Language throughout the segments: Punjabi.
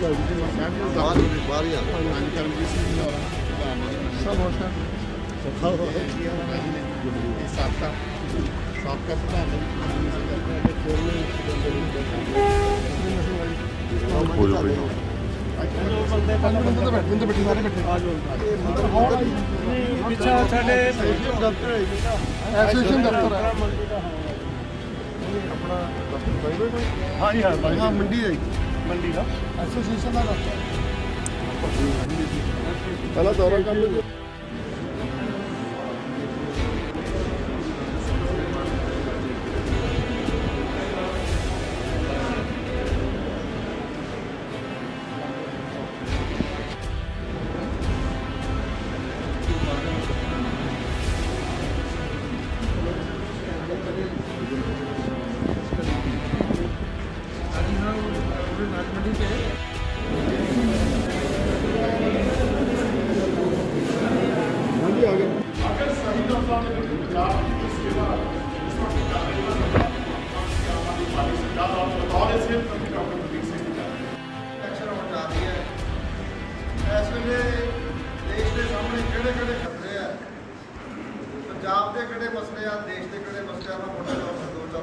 ਬਾਹਰ ਹੀ ਬਾਹਰ ਹੀ। ਆ ਸਭ ਹੋ ਸਰ ਸਖਾ ਹੋ? ਸਾਬਕਾ ਸਾਬਕਾ ਪ੍ਰਧਾਨ ਹੋ ਜਾਓ ਕੋਈ ਬੰਦੇ ਤਾਂ ਬੈਠੇ ਬੈਠੇ ਸਾਰੇ ਬੈਠੇ ਆ ਜਾਓ ਪਿੱਛਾ ਸਾਡੇ ਐਸੋਸੀਏਸ਼ਨ ਦਫ਼ਤਰ ਹੈ ਆਪਣਾ ਹਾਂਜੀ ਹਾਂ ਹਾਂ ਮੰਡੀ ਹੈ मंडी का असोसिएशन त्याला दौरा ਮੰਡੀ ਦਾ ਐਸੋਸੀਏਸ਼ਨ ਦਾ ਦਫ਼ਤਰ ਪਹਿਲਾਂ ਦੌਰਾ ਕਰ ਲਓ ਹਾਂਜੀ ਆ ਗਏ ਇਲੈਕਸ਼ਨ ਹੋਣ ਜਾ ਰਹੀ ਹੈ। ਇਸ ਵੇਲੇ ਦੇਸ਼ ਦੇ ਸਾਹਮਣੇ ਕਿਹੜੇ ਕਿਹੜੇ ਖਤਰੇ ਆ? ਪੰਜਾਬ ਦੇ ਕਿਹੜੇ ਮਸਲੇ ਆ? ਦੇਸ਼ ਦੇ ਕਿਹੜੇ ਮਸਲੇ ਆ? ਮੈਂ ਮੋਟੇ ਤੌਰ ਤੇ ਦੋ ਚਾਰ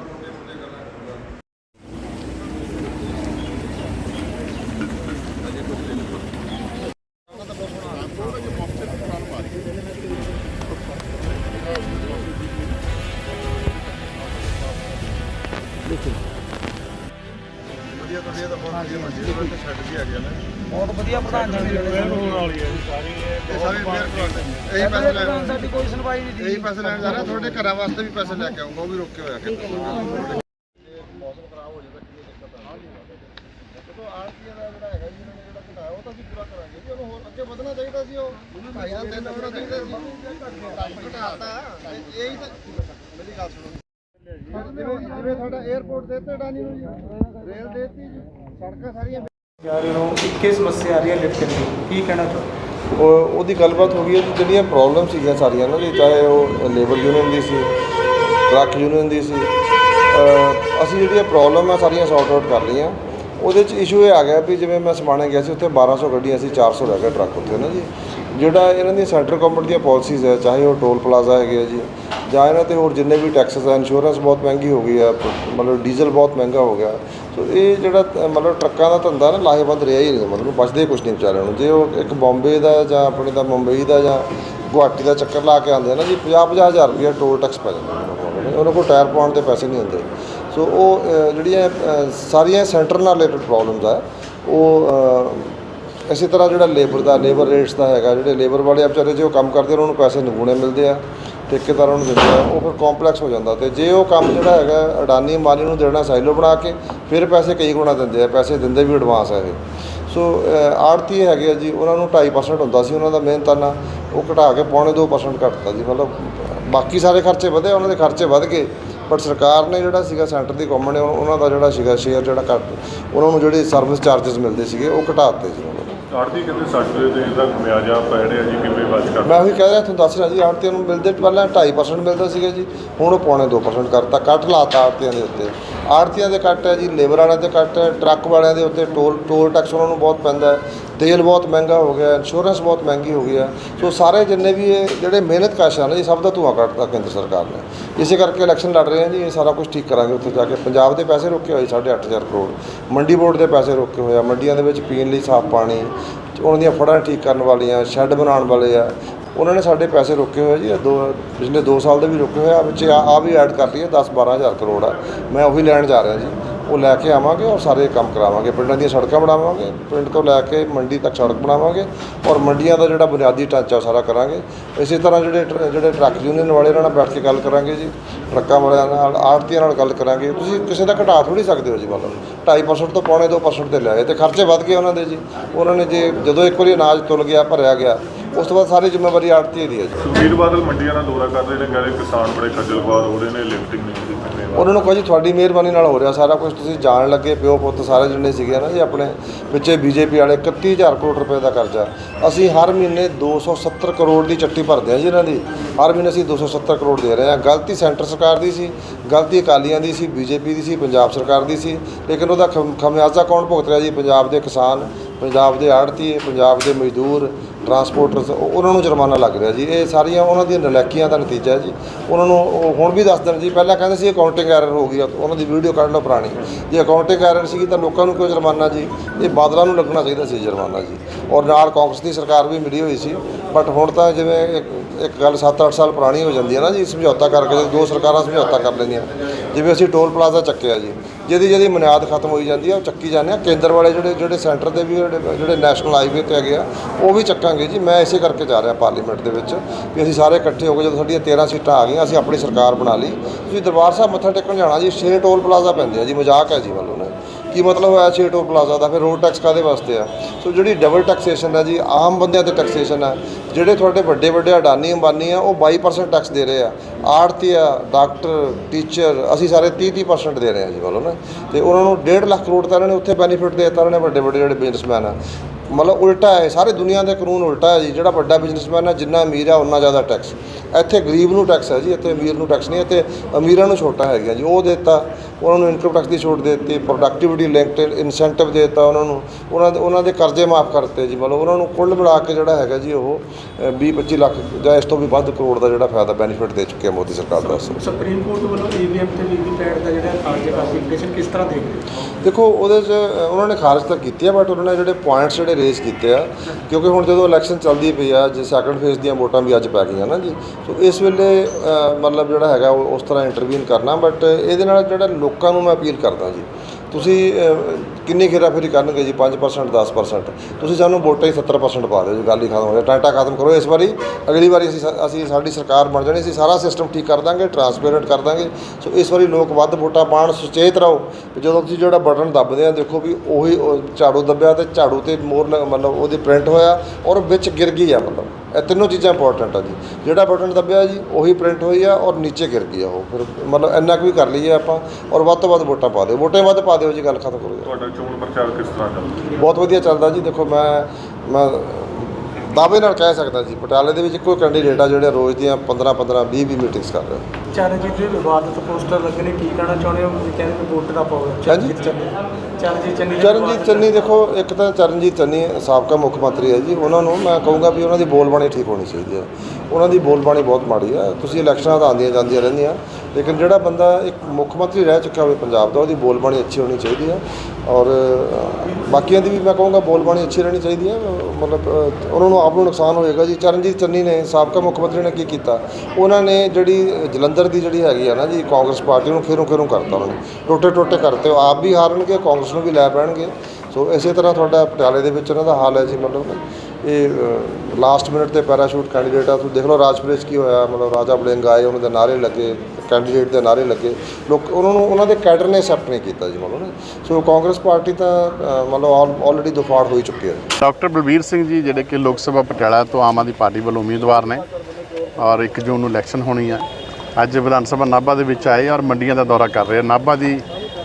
ਵਧੀਆ ਵਧੀਆ ਤਾਂ ਬਹੁਤ ਵਧੀਆ ਦੇ ਵਿੱਚ ਛੱਡ ਵੀ ਆ ਗਿਆ ਨਾ। ਬਹੁਤ ਵਧੀਆ ਪ੍ਰਧਾਨ ਜੀ। ਰਹਿਣ ਹੋਣ ਵਾਲੀ ਹੈ ਜੀ ਸਾਰੀ ਇਹ ਸਾਰੇ ਫੇਰ ਕਰਾਉਂਦੇ ਇਹੀ ਪੈਸੇ ਲੈਣ ਸਾਡੀ ਕੋਈ ਸੁਣਵਾਈ ਨਹੀਂ ਇਹੀ ਪੈਸੇ ਲੈਣ ਜਾ ਰਿਹਾ ਤੁਹਾਡੇ ਘਰਾਂ ਵਾਸਤੇ ਵੀ ਪੈਸੇ ਲੈ ਕੇ ਆਉਂਗਾ ਉਹ ਵੀ ਰੋਕੇ ਹੋਇਆ ਕਿਤੇ ਮੌਸਮ ਖਰਾਬ ਹੋ ਜਾਂਦਾ ਕੀ ਦਿੱਕਤ ਆ? ਦੇਖੋ ਆਰਟੀਆ ਦਾ ਜਿਹੜਾ ਹੈਗਾ ਜੀ ਨੇ ਜਿਹੜਾ ਘਟਾਇਆ ਉਹ ਤਾਂ ਅਸੀਂ ਪੂਰਾ ਕਰਾਂਗੇ ਜੀ ਉਹਨੂੰ ਹੋਰ ਅੱਗੇ ਵਧਣਾ ਚਾਹੀਦਾ ਸੀ ਉਹ। ਭਾਈਆਂ ਦੇ ਤਾਂ ਹੋਣਾ ਚਾਹੀਦਾ ਸੀ ਘਟਾਤਾ। ਤੇ ਇਹੀ ਤਾਂ ਮੇਰੀ ਗੱਲ ਸੁਣੋ। ਜਿਵੇਂ ਜਿਵੇਂ ਤੁਹਾਡਾ 에어ਪੋਰਟ ਦੇਤੇ ਡਾਨੀ ਨੂੰ ਜੀ ਰੇਲ ਦੇਤੀ ਜੀ ਸੜਕਾਂ ਸਾਰੀਆਂ ਜਾ ਰਹੇ ਹੋ 21 ਸਮੱਸਿਆ ਆ ਰਹੀ ਹੈ ਲਿਫਟ ਦੀ। ਕੀ ਕਹਿਣਾ ਚਾਹੋ ਉਹ ਉਹਦੀ ਗੱਲਬਾਤ ਹੋ ਗਈ ਹੈ ਜੀ, ਜਿਹੜੀਆਂ ਪ੍ਰੋਬਲਮ ਸੀਗੀਆਂ ਸਾਰੀਆਂ ਨਾ ਜੀ ਚਾਹੇ ਉਹ ਲੇਬਰ ਯੂਨੀਅਨ ਦੀ ਸੀ ਟਰੱਕ ਯੂਨੀਅਨ ਦੀ ਸੀ ਅਹ ਅਸੀਂ ਜਿਹੜੀਆਂ ਪ੍ਰੋਬਲਮ ਆ ਸਾਰੀਆਂ ਸੌਰਟ ਆਊਟ ਕਰ ਲਈਆਂ ਉਹਦੇ ਚ ਇਸ਼ੂ ਇਹ ਆ ਗਿਆ ਵੀ ਜਿਵੇਂ ਮੈਂ ਸਮਾਣੇ ਗਿਆ ਸੀ ਉੱਥੇ 1200 ਗੱਡੀਆਂ ਸੀ 400 ਰਹਿ ਗਏ ਟਰੱਕ ਉੱਥੇ ਨਾ ਜੀ। ਜਿਹੜਾ ਇਹਨਾਂ ਦੀ ਸੈਂਟਰ ਗਵਰਨਮੈਂਟ ਦੀਆਂ ਪਾਲਿਸੀਜ਼ ਹੈ ਚਾਹੇ ਉਹ ਟੋਲ ਪਲਾਜ਼ਾ ਹੈਗੇ ਆ ਜੀ ਜਾਂ ਇਹਨਾਂ ਤੇ ਹੋਰ ਜਿੰਨੇ ਵੀ ਟੈਕਸਸ ਆ ਇੰਸ਼ੋਰੈਂਸ ਬਹੁਤ ਮਹਿੰਗੀ ਹੋ ਗਈ ਆ, ਮਤਲਬ ਡੀਜ਼ਲ ਬਹੁਤ ਮਹਿੰਗਾ ਹੋ ਗਿਆ। ਸੋ ਇਹ ਜਿਹੜਾ, ਮਤਲਬ ਟਰੱਕਾਂ ਦਾ ਧੰਦਾ ਨਾ, ਲਾਹੇਵੰਦ ਰਿਹਾ ਹੀ ਨਹੀਂ, ਮਤਲਬ ਬਚਦੇ ਕੁਝ ਨਹੀਂ ਵਿਚਾਰਿਆਂ ਨੂੰ। ਜੇ ਉਹ ਇੱਕ ਬੰਬੇ ਦਾ ਜਾਂ ਆਪਣੇ ਦਾ ਮੁੰਬਈ ਦਾ ਜਾਂ ਗੁਹਾਟੀ ਦਾ ਚੱਕਰ ਲਾ ਕੇ ਆਉਂਦੇ ਆ ਨਾ ਜੀ 50 50 ਹਜ਼ਾਰ ਰੁਪਏ ਟੋਲ ਟੈਕਸ ਪੈ ਜਾਂਦਾ ਉਹਨਾਂ ਕੋਲ। ਟਾਇਰ ਪਾਉਣ 'ਤੇ ਪੈਸੇ ਨਹੀਂ ਹੁੰਦੇ। ਸੋ ਉਹ ਜਿਹੜੀਆਂ ਸਾਰੀਆਂ ਸੈਂਟਰ ਨਾਲ ਰਿਲੇਟਡ ਪ੍ਰੋਬਲਮਸ ਆ, ਉਹ ਇਸੇ ਤਰ੍ਹਾਂ ਜਿਹੜਾ ਲੇਬਰ ਦਾ ਲੇਬਰ ਰੇਟਸ ਦਾ ਹੈਗਾ, ਜਿਹੜੇ ਲੇਬਰ ਵਾਲੇ ਆ, ਵਿਚਾਰੇ ਜੇ ਉਹ ਕੰਮ ਕਰਦੇ ਉਹਨਾਂ ਨੂੰ ਪੈਸੇ ਨਿਗੂਣੇ ਮਿਲਦੇ ਆ। ਠੇਕੇਦਾਰਾਂ ਨੂੰ ਦਿੰਦੇ ਉਹ ਫਿਰ ਕੰਪਲੈਕਸ ਹੋ ਜਾਂਦਾ ਤੇ ਜੇ ਉਹ ਕੰਮ ਜਿਹੜਾ ਹੈਗਾ ਅਡਾਨੀ ਮਾਲੀ ਨੂੰ ਦੇਣਾ ਸਾਈਲੋ ਬਣਾ ਕੇ, ਫਿਰ ਪੈਸੇ ਕਈ ਗੁਣਾ ਦਿੰਦੇ ਆ, ਪੈਸੇ ਦਿੰਦੇ ਵੀ ਐਡਵਾਂਸ ਆ ਇਹ। ਸੋ ਆੜਤੀ ਹੈਗੇ ਆ ਜੀ, ਉਹਨਾਂ ਨੂੰ 2.5% ਹੁੰਦਾ ਸੀ ਉਹਨਾਂ ਦਾ ਮਿਹਨਤਾਨਾ ਉਹ ਘਟਾ ਕੇ ਪੌਣੇ 2% ਘਟਤਾ ਜੀ, ਮਤਲਬ ਬਾਕੀ ਸਾਰੇ ਖਰਚੇ ਵਧੇ, ਉਹਨਾਂ ਦੇ ਖਰਚੇ ਵਧ ਗਏ। ਬਟ ਸਰਕਾਰ ਨੇ ਜਿਹੜਾ ਸੀਗਾ ਸੈਂਟਰ ਦੀ ਗਵਰਨਮੈਂਟ ਨੇ ਉਹਨਾਂ ਦਾ ਜਿਹੜਾ ਸੀਗਾ ਸ਼ੇਅਰ ਜਿਹੜਾ ਘੱਟ ਉਹਨਾਂ ਨੂੰ ਜਿਹੜੇ ਸਰਵਿਸ ਚਾਰजेस ਮਿਲਦੇ ਸੀਗੇ, ਉਹ ਘਟਾ ਦਿੱਤੇ ਜੀ ਉਹਨਾਂ ਆੜਤੀ ਕਹਿੰਦੇ ਸਾਡੇ ਦੇ ਦਾ ਖਮਿਆਜਾ ਪੈ ਰਿਹਾ ਜੀ, ਕਿਵੇਂ ਬਚ ਕਰ ਮੈਂ ਉਹੀ ਕਹਿ ਰਿਹਾ, ਤੁਹਾਨੂੰ ਦੱਸ ਰਿਹਾ ਜੀ ਆੜਤੀਆਂ ਨੂੰ ਮਿਲਦੇ ਪਹਿਲਾਂ 2.5% ਮਿਲਦਾ ਸੀਗਾ ਜੀ, ਹੁਣ ਉਹ ਪੌਣੇ 2% ਕਰਤਾ, ਕੱਟ ਲਾਤਾ ਆੜਤੀਆਂ ਦੇ ਉੱਤੇ। ਆੜਤੀਆਂ ਦੇ ਕੱਟ ਹੈ ਜੀ, ਲੇਬਰ ਵਾਲਿਆਂ ਦੇ ਕੱਟ ਹੈ, ਟਰੱਕ ਵਾਲਿਆਂ ਦੇ ਉੱਤੇ, ਟੋਲ ਟੋਲ ਟੈਕਸ ਉਹਨਾਂ ਨੂੰ ਬਹੁਤ ਪੈਂਦਾ ਹੈ। ਤੇਲ ਬਹੁਤ ਮਹਿੰਗਾ ਹੋ ਗਿਆ ਇੰਸ਼ੋਰੈਂਸ ਬਹੁਤ ਮਹਿੰਗੀ ਹੋ ਗਈ ਹੈ ਸੋ ਸਾਰੇ ਜਿੰਨੇ ਵੀ ਇਹ ਜਿਹੜੇ ਮਿਹਨਤ ਕਾਸ਼ ਹਨ ਇਹ ਸਭ ਦਾ ਧੂਆਂ ਕੱਢਤਾ ਕੇਂਦਰ ਸਰਕਾਰ ਨੇ। ਇਸੇ ਕਰਕੇ ਇਲੈਕਸ਼ਨ ਲੜ ਰਹੇ ਹਾਂ ਜੀ, ਇਹ ਸਾਰਾ ਕੁਝ ਠੀਕ ਕਰਾਂਗੇ ਉੱਥੇ ਜਾ ਕੇ। ਪੰਜਾਬ ਦੇ ਪੈਸੇ ਰੋਕੇ ਹੋਏ 8.5 ਕਰੋੜ। ਮੰਡੀ ਬੋਰਡ ਦੇ ਪੈਸੇ ਰੋਕੇ ਹੋਏ ਆ। ਮੰਡੀਆਂ ਦੇ ਵਿੱਚ ਪੀਣ ਲਈ ਸਾਫ਼ ਪਾਣੀ, ਉਹਨਾਂ ਦੀਆਂ ਫੜਾਂ ਠੀਕ ਕਰਨ ਵਾਲੀਆਂ, ਸ਼ੈੱਡ ਬਣਾਉਣ ਵਾਲੇ ਆ। ਉਹਨਾਂ ਨੇ ਸਾਡੇ ਪੈਸੇ ਰੋਕੇ ਹੋਏ ਜੀ ਦੋ, ਪਿਛਲੇ 2 ਸਾਲ ਦੇ ਵੀ ਰੋਕੇ ਹੋਏ ਆ। ਵਿੱਚ ਆ ਆ ਵੀ ਐਡ ਕਰ ਲਈਏ 10 12000 ਕਰੋੜ ਆ। ਮੈਂ ਉਹੀ ਲੈਣ ਜਾ ਰਿਹਾ ਜੀ। ਉਹ ਲੈ ਕੇ ਆਵਾਂਗੇ ਔਰ ਸਾਰੇ ਕੰਮ ਕਰਾਵਾਂਗੇ। ਪਿੰਡਾਂ ਦੀਆਂ ਸੜਕਾਂ ਬਣਾਵਾਂਗੇ। ਪਿੰਡ ਤੋਂ ਲੈ ਕੇ ਮੰਡੀ ਤੱਕ ਸੜਕ ਬਣਾਵਾਂਗੇ ਔਰ ਮੰਡੀਆਂ ਦਾ ਜਿਹੜਾ ਬੁਨਿਆਦੀ ਢਾਂਚਾ ਸਾਰਾ ਕਰਾਂਗੇ। ਇਸੇ ਤਰ੍ਹਾਂ ਜਿਹੜੇ ਟਰ- ਜਿਹੜੇ ਟਰੱਕ ਯੂਨੀਅਨ ਵਾਲੇ ਇਹਨਾਂ ਨਾਲ ਬੈਠ ਕੇ ਗੱਲ ਕਰਾਂਗੇ ਜੀ। ਟਰੱਕਾਂ ਵਾਲਿਆਂ ਨਾਲ, ਆੜਤੀਆਂ ਨਾਲ ਗੱਲ ਕਰਾਂਗੇ। ਤੁਸੀਂ ਕਿਸੇ ਦਾ ਘਟਾ ਥੋੜੀ ਸਕਦੇ ਹੋ ਜੀ ਮਤਲਬ 2.5% ਤੋਂ ਪੌਣੇ 2% ਤੇ ਲਿਆਏ ਤੇ ਖਰਚੇ ਵੱਧ ਗਏ ਉਹਨਾਂ ਦੇ ਜੀ। ਉਹਨਾਂ ਨੇ ਜੇ ਜਦੋਂ ਇੱਕ ਵਾਰੀ ਅਨਾਜ ਤੁਲ ਗਿਆ, ਭਰਿਆ ਗਿਆ ਉਸ ਤੋਂ ਬਾਅਦ ਸਾਰੀ ਜ਼ਿੰਮੇਵਾਰੀ ਆੜਤੀ ਦੀ ਹੈ ਜੀ। ਸੁਖਬੀਰ ਬਾਦਲ ਮੰਡੀਆਂ ਦਾ ਦੌਰਾ ਕਰ ਰਹੇ ਨੇ ਕਹਿੰਦੇ ਕਿਸਾਨ ਬੜੇ ਖੱਜਲ ਖੁਆਰ ਹੋ ਰਹੇ ਨੇ ਲਿਫਟਿੰਗ ਨਹੀਂ ਵਾਰ। ਉਹਨਾਂ ਨੂੰ ਕਹੋ ਜੀ ਤੁਹਾਡੀ ਮਿਹਰਬਾਨੀ ਨਾਲ ਹੋ ਰਿਹਾ ਸਾਰਾ ਕੁਝ ਤੁਸੀਂ ਜਾਣ ਲੱਗੇ ਪਿਓ ਪੁੱਤ ਸਾਰੇ ਜਿੰਨੇ ਸੀਗੇ ਨਾ ਜੀ ਆਪਣੇ ਵਿੱਚੇ ਬੀਜੇਪੀ ਵਾਲੇ 31000 ਕਰੋੜ ਰੁਪਏ ਦਾ ਕਰਜ਼ਾ। ਅਸੀਂ ਹਰ ਮਹੀਨੇ 270 ਕਰੋੜ ਦੀ ਚੱਟੀ ਭਰਦੇ ਹਾਂ ਜੀ ਇਹਨਾਂ ਦੀ। ਹਰ ਮਹੀਨੇ ਅਸੀਂ 270 ਕਰੋੜ ਦੇ ਰਹੇ ਹਾਂ। ਗਲਤੀ ਸੈਂਟਰ ਸਰਕਾਰ ਦੀ ਸੀ ਗਲਤੀ ਅਕਾਲੀਆਂ ਦੀ ਸੀ ਬੀਜੇਪੀ ਦੀ ਸੀ ਪੰਜਾਬ ਸਰਕਾਰ ਦੀ ਸੀ। ਲੇਕਿਨ ਉਹਦਾ ਖਮ- ਖਮਿਆਜ਼ਾ ਕੌਣ ਭੁਗਤ ਰਿਹਾ ਜੀ? ਪੰਜਾਬ ਦੇ ਕਿਸਾਨ ਪੰਜਾਬ ਦੇ ਆੜਤੀ ਪੰਜਾਬ ਦੇ ਮਜ਼ਦੂਰ ਟਰਾਂਸਪੋਰਟਰਸ ਉਹਨਾਂ ਨੂੰ ਜੁਰਮਾਨਾ ਲੱਗ ਰਿਹਾ ਜੀ। ਇਹ ਸਾਰੀਆਂ ਉਹਨਾਂ ਦੀਆਂ ਨਲੈਕੀਆਂ ਦਾ ਨਤੀਜਾ ਹੈ ਜੀ। ਉਹਨਾਂ ਨੂੰ ਉਹ ਹੁਣ ਵੀ ਦੱਸ ਦੇਣ ਜੀ ਪਹਿਲਾਂ ਕਹਿੰਦੇ ਸੀ ਅਕਾਊਂਟਿੰਗ ਐਰਰ ਹੋ ਗਈ ਆ, ਉਹਨਾਂ ਦੀ ਵੀਡੀਓ ਕੱਢ ਲਓ ਪੁਰਾਣੀ। ਜੇ ਅਕਾਊਂਟਿੰਗ ਐਰਰ ਸੀਗੀ ਤਾਂ ਲੋਕਾਂ ਨੂੰ ਕਿਉਂ ਜੁਰਮਾਨਾ ਜੀ? ਇਹ ਬਾਦਲਾਂ ਨੂੰ ਲੱਗਣਾ ਚਾਹੀਦਾ ਸੀ ਜੁਰਮਾਨਾ ਜੀ। ਔਰ ਨਾਲ ਕਾਂਗਰਸ ਦੀ ਸਰਕਾਰ ਵੀ ਮਿਲੀ ਹੋਈ ਸੀ। ਬਟ ਹੁਣ ਤਾਂ ਜਿਵੇਂ ਇੱਕ- ਗੱਲ 7-8 ਸਾਲ ਪੁਰਾਣੀ ਹੋ ਜਾਂਦੀ ਹੈ ਨਾ ਜੀ ਸਮਝੌਤਾ ਕਰਕੇ ਦੋ ਸਰਕਾਰਾਂ ਸਮਝੌਤਾ ਕਰ ਲੈਂਦੀਆਂ। ਜਿਵੇਂ ਅਸੀਂ ਟੋਲ ਪਲਾਜ਼ਾ ਚੱਕਿਆ ਜੀ ਜਿਹਦੀ ਜਿਹਦੀ ਬੁਨਿਆਦ ਖਤਮ ਹੋਈ ਜਾਂਦੀ ਆ, ਉਹ ਚੱਕੀ ਜਾਂਦੇ ਆ। ਕੇਂਦਰ ਵਾਲੇ ਜਿਹੜੇ ਜਿਹੜੇ ਸੈਂਟਰ ਦੇ ਵੀ ਜਿਹੜੇ ਨੈਸ਼ਨਲ ਹਾਈਵੇ ਤੇ ਹੈਗੇ ਆ, ਉਹ ਵੀ ਚੱਕਾਂਗੇ ਜੀ। ਮੈਂ ਇਸੇ ਕਰਕੇ ਜਾ ਰਿਹਾ ਪਾਰਲੀਮੈਂਟ ਦੇ ਵਿੱਚ ਵੀ ਅਸੀਂ ਸਾਰੇ ਇਕੱਠੇ ਹੋ ਕੇ ਜਦੋਂ ਸਾਡੀਆਂ 13 ਸੀਟਾਂ ਆ ਗਈਆਂ, ਅਸੀਂ ਆਪਣੀ ਸਰਕਾਰ ਬਣਾ ਲਈ। ਤੁਸੀਂ ਦਰਬਾਰ ਸਾਹਿਬ ਮੱਥਾ ਟੇਕਣ ਜਾਣਾ ਜੀ, ਛੇ ਟੋਲ ਪਲਾਜ਼ਾ ਪੈਂਦੇ ਆ ਜੀ, ਮਜ਼ਾਕ ਹੈ ਜੀ ਵੱਲੋਂ। ਕੀ ਮਤਲਬ ਹੋਇਆ ਛੇ ਟੋਲ ਪਲਾਜ਼ਾ ਦਾ? ਫਿਰ ਰੋਡ ਟੈਕਸ ਕਾਦੇ ਵਾਸਤੇ ਆ? ਸੋ ਜਿਹੜੀ ਡਬਲ ਟੈਕਸੇਸ਼ਨ ਹੈ ਜੀ, ਆਮ ਬੰਦਿਆਂ ਤੇ ਟੈਕਸੇਸ਼ਨ ਆ ਜਿਹੜੇ ਤੁਹਾਡੇ ਵੱਡੇ ਵੱਡੇ ਅਡਾਨੀ ਅੰਬਾਨੀ ਆ, ਉਹ 22% ਟੈਕਸ ਦੇ ਰਹੇ ਆ। ਆੜਤੀ ਆ ਡਾਕਟਰ ਟੀਚਰ ਅਸੀਂ ਸਾਰੇ 30 30% ਦੇ ਰਹੇ ਆ ਜੀ ਵੱਲੋਂ ਨਾ। ਤੇ ਉਹਨਾਂ ਨੂੰ 1.5 ਲੱਖ ਕਰੋੜ ਤਾਂ ਇਹਨਾਂ ਨੇ ਉੱਥੇ ਬੈਨੀਫਿਟ ਦੇ ਦਿੱਤਾ ਉਹਨਾਂ ਨੇ ਵੱਡੇ ਵੱਡੇ ਜਿਹੜੇ ਬਿਜ਼ਨਸਮੈਨ ਆ। ਮਤਲਬ ਉਲਟਾ ਹੈ ਸਾਰੇ ਦੁਨੀਆ ਦੇ ਕਾਨੂੰਨ ਉਲਟਾ ਹੈ ਜੀ। ਜਿਹੜਾ ਵੱਡਾ ਬਿਜ਼ਨਸਮੈਨ ਹੈ ਜਿੰਨਾ ਅਮੀਰ ਆ ਉਨਾ ਜ਼ਿਆਦਾ ਟੈਕਸ ਇੱਥੇ ਗਰੀਬ ਨੂੰ ਟੈਕਸ ਹੈ ਜੀ ਇੱਥੇ ਅਮੀਰ ਨੂੰ ਟੈਕਸ ਨਹੀਂ ਇੱਥੇ ਅਮੀਰਾਂ ਨੂੰ ਛੋਟਾ ਹੈਗਾ ਜੀ ਉਹ ਦੇਤਾ ਉਹਨਾਂ ਨੂੰ ਇਨਕਮ ਟੈਕਸ ਦੀ ਛੋਟ ਦੇ ਦਿੱਤੀ ਪ੍ਰੋਡਕਟਿਵਿਟੀ ਲਿੰਕਡ ਇਨਸੈਂਟਿਵ ਦਿੱਤਾ ਉਹਨਾਂ ਨੂੰ ਉਹਨਾਂ ਦੇ ਉਹਨਾਂ ਦੇ ਕਰਜ਼ੇ ਮਾਫ ਕਰਤੇ ਜੀ ਮਤਲਬ ਉਹਨਾਂ ਨੂੰ ਕੁੱਲ ਮਿਲਾ ਕੇ ਜਿਹੜਾ ਹੈਗਾ ਜੀ ਉਹ 20 25 ਲੱਖ ਜਾਂ ਇਸ ਤੋਂ ਵੀ ਵੱਧ ਕਰੋੜ ਦਾ ਜਿਹੜਾ ਫਾਇਦਾ ਬੈਨੀਫਿਟ ਦੇ ਚੁੱਕੀ ਹੈ ਮੋਦੀ ਸਰਕਾਰ ਦਾ। ਸੁਪਰੀਮ ਕੋਰਟ ਵੱਲੋਂ ਈਵੀਐਮ ਤੇ ਵੀਵੀਪੈਟ ਦਾ ਜਿਹੜਾ ਖਾਰਜ ਕਲਾਸੀਫਿਕੇਸ਼ਨ ਕਿਸ ਤਰ੍ਹਾਂ ਦੇਖ ਰਹੇ ਹੋ ਦੇਖੋ ਉਹਦੇ 'ਚ ਉਹਨਾਂ ਨੇ ਖਾਰਜ ਤਾਂ ਕੀਤੀ ਹੈ ਬਟ ਉਹਨਾਂ ਨੇ ਜਿਹੜੇ ਪੁਆਇੰਟਸ ਜਿਹੜੇ ਰੇਜ਼ ਕੀਤੇ ਆ ਕਿਉਂਕਿ ਹੁਣ ਜਦੋਂ ਇਲੈਕਸ਼ਨ ਚੱਲਦੀ ਪਈ ਆ ਜੇ ਸੈਕੰਡ ਫੇਜ਼ ਦੀਆਂ ਵੋਟਾਂ ਵੀ ਅੱਜ ਪੈ ਗਈਆਂ ਨਾ ਜੀ ਸੋ ਇਸ ਵੇਲੇ ਮਤਲਬ ਜਿਹੜਾ ਹੈਗਾ ਉਹ ਉਸ ਤਰ੍ਹਾਂ ਇੰਟਰਵੀਨ ਕਰਨਾ ਬਟ ਇਹਦੇ ਨਾਲ ਜਿਹੜਾ ਲੋਕਾਂ ਨੂੰ ਮੈਂ ਅਪੀਲ ਕਰਦਾ ਜੀ ਤੁਸੀਂ ਅ, ਕਿੰਨੀ ਖੇਰਾਫੇਰੀ ਕਰਨਗੇ ਜੀ? 5% 10% ਤੁਸੀਂ ਸਾਨੂੰ ਵੋਟਾਂ ਹੀ 70% ਪਾ ਦਿਓ ਜੀ ਗੱਲ ਹੀ ਖਤਮ ਹੋ ਜਾਏ ਟਾਟਾ ਖਤਮ ਕਰੋ ਇਸ ਵਾਰੀ ਅਗਲੀ ਵਾਰੀ ਅਸੀਂ ਅਸੀਂ ਸਾਡੀ ਸਰਕਾਰ ਬਣ ਜਾਣੀ ਅਸੀਂ ਸਾਰਾ ਸਿਸਟਮ ਠੀਕ ਕਰ ਦਾਂਗੇ ਟਰਾਂਸਪੇਰੈਂਟ ਕਰ ਦਾਂਗੇ ਸੋ ਇਸ ਵਾਰੀ ਲੋਕ ਵੱਧ ਵੋਟਾਂ ਪਾਉਣ ਸੁਚੇਤ ਰਹੋ ਜਦੋਂ ਤੁਸੀਂ ਜਿਹੜਾ ਬਟਨ ਦੱਬਦੇ ਆ ਦੇਖੋ ਵੀ ਉਹੀ ਉਹ ਝਾੜੂ ਦੱਬਿਆ ਤੇ ਝਾੜੂ ਤੇ ਮੋਰ ਲ- ਮਤਲਬ ਉਹਦੀ ਪ੍ਰਿੰਟ ਹੋਇਆ ਔਰ ਵਿੱਚ ਗਿਰ ਗਈ ਆ ਮਤਲਬ। ਇਹ ਤਿੰਨੋਂ ਚੀਜ਼ਾਂ ਇੰਪੋਰਟੈਂਟ ਆ ਜੀ। ਜਿਹੜਾ ਬਟਨ ਦੱਬਿਆ ਜੀ ਉਹੀ ਪ੍ਰਿੰਟ ਹੋਈ ਆ ਔਰ ਨੀਚੇ ਗਿਰ ਗਈ ਆ ਉਹ। ਫਿਰ ਮਤਲਬ ਇੰਨਾ ਕੁ ਵੀ ਕਰ ਲਈਏ ਆਪਾਂ ਔਰ ਵੱਧ ਤੋਂ ਵੱਧ ਵੋਟਾਂ ਪਾ ਦਿਓ। ਵੋਟਾਂ ਵੱਧ ਪਾ ਦਿਓ ਜੀ ਗੱਲ ਖਤਮ ਕਰੋ ਜੀ। ਤੁਹਾਡਾ ਚੋਣ ਪ੍ਰਚਾਰ ਕਿਸ ਤਰ੍ਹਾਂ ਚੱਲਦਾ ਬਹੁਤ ਵਧੀਆ ਚੱਲਦਾ ਜੀ। ਦੇਖੋ ਮੈਂ ਮੈਂ ਦਾਅਵੇ ਨਾਲ ਕਹਿ ਸਕਦਾ ਜੀ ਪਟਿਆਲੇ ਦੇ ਵਿੱਚ ਇੱਕੋ ਕੈਂਡੀਡੇਟ ਆ ਜਿਹੜੇ ਰੋਜ਼ ਦੀਆਂ 15 15 20 20 ਮੀਟਿੰਗਸ ਕਰ ਰਹੇ ਚਰਨਜੀਤ ਦੇ ਵਿਵਾਦਤ ਪੋਸਟਰ ਲੱਗੇ ਨੇ ਕੀ ਕਹਿਣਾ ਚਾਹੁੰਦੇ ਹੋ? ਵੀ ਕਹਿੰਦੇ ਵੀ ਵੋਟ ਨਾ ਪਾਓ। ਚਰਨਜੀਤ ਚੰਨੀ। ਚਰਨਜੀਤ ਚੰਨੀ ਦੇ ਚਰਨਜੀਤ ਵਿਵਾਦਤ- ਚੰਨੀ ਦੇਖੋ ਇੱਕ ਤਾਂ ਚਰਨਜੀਤ ਚੰਨੀ ਸਾਬਕਾ ਮੁੱਖ ਮੰਤਰੀ ਹੈ ਜੀ। ਉਹਨਾਂ ਨੂੰ ਮੈਂ ਕਹੂੰਗਾ ਵੀ ਉਹਨਾਂ ਦੀ ਬੋਲਬਾਣੀ ਠੀਕ ਹੋਣੀ ਚਾਹੀਦੀ ਹੈ। ਉਹਨਾਂ ਦੀ ਬੋਲਬਾਣੀ ਬਹੁਤ ਮਾੜੀ ਹੈ। ਤੁਸੀਂ ਇਲੈਕਸ਼ਨਾਂ ਤਾਂ ਆਉਂਦੀਆਂ ਜਾਂਦੀਆਂ ਰਹਿੰਦੀਆਂ। ਲੇਕਿਨ ਜਿਹੜਾ ਬੰਦਾ ਇੱਕ ਮੁੱਖ ਮੰਤਰੀ ਰਹਿ ਚੁੱਕਾ ਹੋਵੇ ਪੰਜਾਬ ਦਾ ਉਹਦੀ ਬੋਲਬਾਣੀ ਅੱਛੀ ਹੋਣੀ ਚਾਹੀਦੀ ਹੈ। ਔਰ ਬਾਕੀਆਂ ਦੀ ਵੀ ਮੈਂ ਕਹੂੰਗਾ ਬੋਲਬਾਣੀ ਅੱਛੀ ਰਹਿਣੀ ਚਾਹੀਦੀ ਹੈ। ਮਤਲਬ ਉਹਨਾਂ ਨੂੰ ਆਪ ਨੂੰ ਨੁਕਸਾਨ ਹੋਏਗਾ ਜੀ। ਚਰਨਜੀਤ ਚੰਨੀ ਨੇ ਸਾਬਕਾ ਮੁੱਖ ਮੰਤਰੀ ਨੇ ਕੀ ਕੀਤਾ? ਉਹਨਾਂ ਨੇ ਜਿਹੜੀ ਜਲੰਧਰ ਦੀ ਜਿਹੜੀ ਹੈਗੀ ਆ ਨਾ ਜੀ ਕਾਂਗਰਸ ਪਾਰਟੀ ਨੂੰ ਖੇਰੋਂ ਖੇਰੋਂ ਕਰਤਾ ਉਹਨਾਂ ਨੇ ਟੋਟੇ ਟੋਟੇ ਕਰਤੇ ਉਹ ਆਪ ਵੀ ਹਾਰਨਗੇ ਕਾਂਗਰਸ ਨੂੰ ਵੀ ਲੈ ਪੈਣਗੇ। ਸੋ ਇਸੇ ਤਰ੍ਹਾਂ ਤੁਹਾਡਾ ਪਟਿਆਲੇ ਦੇ ਵਿੱਚ ਉਹਨਾਂ ਦਾ ਹਾਲ ਹੈ ਜੀ ਮਤਲਬ ਨਾ, ਇਹ ਲਾਸਟ ਮਿੰਟ ਤੇ ਪੈਰਾਸ਼ੂਟ ਕੈਂਡੀਡੇਟ ਆ ਤੁਸੀਂ ਦੇਖ ਲਓ ਰਾਜਪੁਰੇ 'ਚ ਕੀ ਹੋਇਆ ਮਤਲਬ ਰਾਜਾ ਬਲਿੰਗ ਆਏ ਉਹਨਾਂ ਦੇ ਨਾਰੇ ਲੱਗੇ ਕੈਂਡੀਡੇਟ ਦੇ ਨਾਰੇ ਲੱਗੇ। ਲੋਕ ਉਹਨਾਂ ਨੂੰ ਉਹਨਾਂ ਦੇ ਕੈਡਰ ਨੇ ਐਕਸੈਪਟ ਨਹੀਂ ਕੀਤਾ ਜੀ ਮਤਲਬ ਨਾ। ਸੋ ਕਾਂਗਰਸ ਪਾਰਟੀ ਤਾਂ ਅ, ਮਤਲਬ ਆਲਰੇਡੀ ਦੁਫਾੜ ਹੋਈ ਚੁੱਕੀ ਹੈ। ਡਾਕਟਰ ਬਲਬੀਰ ਸਿੰਘ ਜੀ ਜਿਹੜੇ ਕਿ ਲੋਕ ਸਭਾ ਪਟਿਆਲਾ ਤੋਂ ਆਮ ਆਦਮੀ ਪਾਰਟੀ ਵੱਲੋਂ ਉਮੀਦਵਾਰ ਨੇ ਔਰ 1 ਜੂਨ ਨੂੰ ਇਲੈਕਸ਼ਨ ਹੋਣੀ ਆ। ਅੱਜ ਵਿਧਾਨ ਸਭਾ ਨਾਭਾ ਦੇ ਵਿੱਚ ਆਏ ਔਰ ਮੰਡੀਆਂ ਦਾ ਦੌਰਾ ਕਰ ਰਹੇ ਆ। ਨਾਭਾ ਦੀ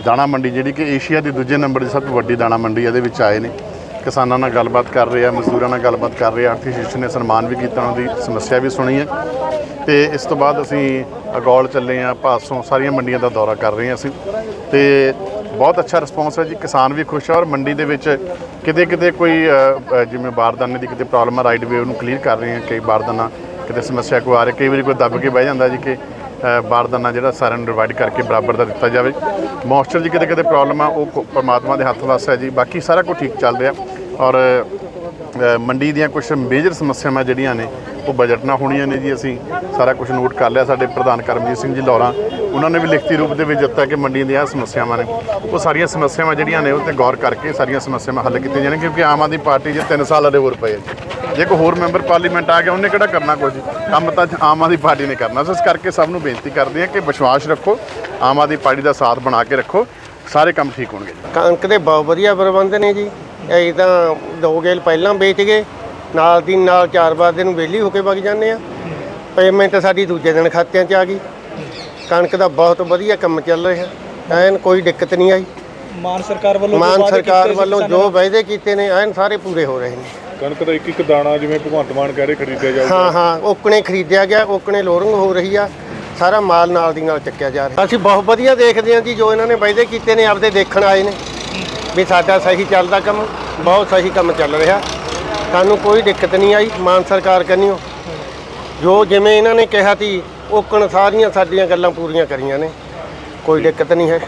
ਦਾਣਾ ਮੰਡੀ ਜਿਹੜੀ ਕਿ ਏਸ਼ੀਆ ਦੀ ਦੂਜੇ ਨੰਬਰ ਦੀ ਸਭ ਤੋਂ ਵੱਡੀ ਦਾਣਾ ਮੰਡੀ ਇਹਦੇ ਵਿੱਚ ਆਏ ਨੇ। ਕਿਸਾਨਾਂ ਨਾਲ ਗੱਲਬਾਤ ਕਰ ਰਹੇ ਆ, ਮਜ਼ਦੂਰਾਂ ਨਾਲ ਗੱਲਬਾਤ ਕਰ ਰਹੇ ਆ। ਆਰਥਿਕ ਸ਼ਿਸ਼ ਨੇ ਸਨਮਾਨ ਵੀ ਕੀਤਾ, ਉਹਨਾਂ ਦੀ ਸਮੱਸਿਆ ਵੀ ਸੁਣੀ ਹੈ ਤੇ ਇਸ ਤੋਂ ਬਾਅਦ ਅਸੀਂ ਅਗੌਲ ਚੱਲੇ ਆ, ਭਾਸੋਂ ਸਾਰੀਆਂ ਮੰਡੀਆਂ ਦਾ ਦੌਰਾ ਕਰ ਰਹੇ ਹਾਂ ਅਸੀਂ। ਤੇ ਬਹੁਤ ਅੱਛਾ ਰਿਸਪੌਂਸ ਹੈ ਜੀ, ਕਿਸਾਨ ਵੀ ਖੁਸ਼ ਹੈ ਔਰ ਮੰਡੀ ਦੇ ਵਿੱਚ ਕਿਤੇ ਕਿਤੇ ਕੋਈ ਜਿਵੇਂ ਬਾਰਦਾਨੇ ਦੀ ਕਿਤੇ ਪ੍ਰੋਬਲਮ ਹੈ ਰਾਈਟ ਵੇ ਉਹਨੂੰ ਕਲੀਅਰ ਕਰ ਰਹੇ ਹਾਂ ਕਈ ਬਾਰਦਾਨਾ ਕਿਤੇ ਸਮੱਸਿਆ ਕੋਈ ਆ ਰਹੀ ਕਈ ਵਾਰੀ ਕੋਈ ਦੱਬ ਕੇ ਬਹਿ ਜਾਂਦਾ ਜੀ ਕਿ ਅ, ਬਾਰਦਾਨਾ ਜਿਹੜਾ ਸਾਰਿਆਂ ਨੂੰ ਡਿਵਾਈਡ ਕਰਕੇ ਬਰਾਬਰ ਦਾ ਦਿੱਤਾ ਜਾਵੇ। ਮੋਇਸਚਰ ਦੀ ਕਿਤੇ ਕਿਤੇ ਪ੍ਰੋਬਲਮ ਆ ਉਹ ਪਰਮਾਤਮਾ ਦੇ ਹੱਥ ਵੱਸ ਜੀ। ਬਾਕੀ ਸਾਰਾ ਕੁਝ ਠੀਕ ਚੱਲ ਰਿਹਾ। ਔਰ ਮੰਡੀ ਦੀਆਂ ਕੁਝ ਮੇਜਰ ਸਮੱਸਿਆਵਾਂ ਜਿਹੜੀਆਂ ਨੇ ਉਹ ਬਜਟ ਨਾਲ ਹੋਣੀਆਂ ਨੇ ਜੀ ਅਸੀਂ। ਸਾਰਾ ਕੁਝ ਨੋਟ ਕਰ ਲਿਆ ਸਾਡੇ ਪ੍ਰਧਾਨ ਕਰਮਜੀਤ ਸਿੰਘ ਜੀ ਲੌਰਾ। ਉਹਨਾਂ ਨੇ ਵੀ ਲਿਖਤੀ ਰੂਪ ਦੇ ਵਿੱਚ ਦਿੱਤਾ ਕਿ ਮੰਡੀ ਦੀਆਂ ਸਮੱਸਿਆਵਾਂ ਨੇ। ਉਹ ਸਾਰੀਆਂ ਸਮੱਸਿਆਵਾਂ ਜਿਹੜੀਆਂ ਨੇ ਉਹ ਤੇ ਗੌਰ ਕਰਕੇ ਸਾਰੀਆਂ ਸਮੱਸਿਆਵਾਂ ਹੱਲ ਕੀਤੀਆਂ ਜਾਣ ਕਿਉਂਕਿ ਆਮ ਆਦਮੀ ਪਾਰਟੀ ਜੇ 3 ਸਾਲ ਅਦੇ ਹੋਰ ਪਏ ਆ ਜੀ। ਕੋਈ ਹੋਰ ਮੈਂਬਰ ਪਾਰਲੀਮੈਂਟ ਆ ਗਿਆ ਉਹਨੇ ਕਿਹੜਾ ਕਰਨਾ ਕੁਝ? ਕੰਮ ਤਾਂ ਆਮ ਆਦਮੀ ਪਾਰਟੀ ਨੇ ਕਰਨਾ। ਸੋ ਇਸ ਕਰਕੇ ਸਭ ਨੂੰ ਬੇਨਤੀ ਕਰਦੇ ਹਾਂ ਕਿ ਵਿਸ਼ਵਾਸ ਰੱਖੋ ਆਮ ਆਦਮੀ ਪਾਰਟੀ ਦਾ ਸਾਥ ਬਣਾ ਕੇ ਰੱਖੋ ਸਾਰੇ ਕੰਮ ਠੀਕ ਹੋਣਗੇ। ਕਣਕ ਦੇ ਬਹੁਤ ਵਧੀਆ ਪ੍ਰਬੰਧ ਨੇ ਜੀ। ਅਸੀਂ ਤਾਂ ਦੋ ਗੇਲ ਪਹਿਲਾਂ ਵੇਚ ਗਏ ਨਾਲ ਦੀ ਨਾਲ ਚਾਰ ਵਾਰ ਦੇ ਨੂੰ ਵਿਹਲੀ ਹੋ ਕੇ ਵਗ ਜਾਂਦੇ ਆ ਪੇਮੈਂਟ ਸਾਡੀ ਦੂਜੇ ਦਿਨ ਖਾਤਿਆਂ 'ਚ ਆ ਗਈ। ਕਣਕ ਦਾ ਬਹੁਤ ਵਧੀਆ ਕੰਮ ਚੱਲ ਰਿਹਾ। ਐਨ ਕੋਈ ਦਿੱਕਤ ਨਹੀਂ ਆਈ। ਮਾਨ ਸਰਕਾਰ ਵੱਲੋਂ ਮਾਨ ਸਰਕਾਰ ਵੱਲੋਂ ਜੋ ਵਾਅਦੇ ਕੀਤੇ ਨੇ ਐਨ ਸਾਰੇ ਪੂਰੇ ਹੋ ਰਹੇ ਨੇ। ਕਣਕ ਦਾ ਇੱਕ ਇੱਕ ਦਾਣਾ ਜਿਵੇਂ ਭਗਵੰਤ ਮਾਨ ਕਹਿ ਰਹੇ ਖਰੀਦਿਆ ਜਾਊਗਾ। ਹਾਂ ਹਾਂ ਓਕਣੇ ਖਰੀਦਿਆ ਗਿਆ ਓਕਣੇ ਲੋਰਿੰਗ ਹੋ ਰਹੀ ਆ, ਸਾਰਾ ਮਾਲ ਨਾਲ ਦੀ ਨਾਲ ਚੱਕਿਆ ਜਾ ਰਿਹਾ। ਅਸੀਂ ਬਹੁਤ ਵਧੀਆ ਦੇਖਦੇ ਹਾਂ ਜੀ, ਜੋ ਇਹਨਾਂ ਨੇ ਵਾਅਦੇ ਕੀਤੇ ਨੇ, ਆਪਦੇ ਦੇਖਣ ਆਏ ਨੇ, ਵੀ ਸਾਡਾ ਸਹੀ ਚੱਲਦਾ ਕੰਮ, ਬਹੁਤ ਸਹੀ ਕੰਮ ਚੱਲ ਰਿਹਾ। ਸਾਨੂੰ ਕੋਈ ਦਿੱਕਤ ਨਹੀਂ ਆਈ, ਮਾਨ ਸਰਕਾਰ ਕੰਨਿਓ। ਜੋ ਜਿਵੇਂ ਇਹਨਾਂ ਨੇ ਕਿਹਾ ਸੀ ਓਕਣ ਸਾਰੀਆਂ ਸਾਡੀਆਂ ਗੱਲਾਂ ਪੂਰੀਆਂ ਕਰੀਆਂ ਨੇ, ਕੋਈ ਦਿੱਕਤ ਨਹੀਂ ਹੈ।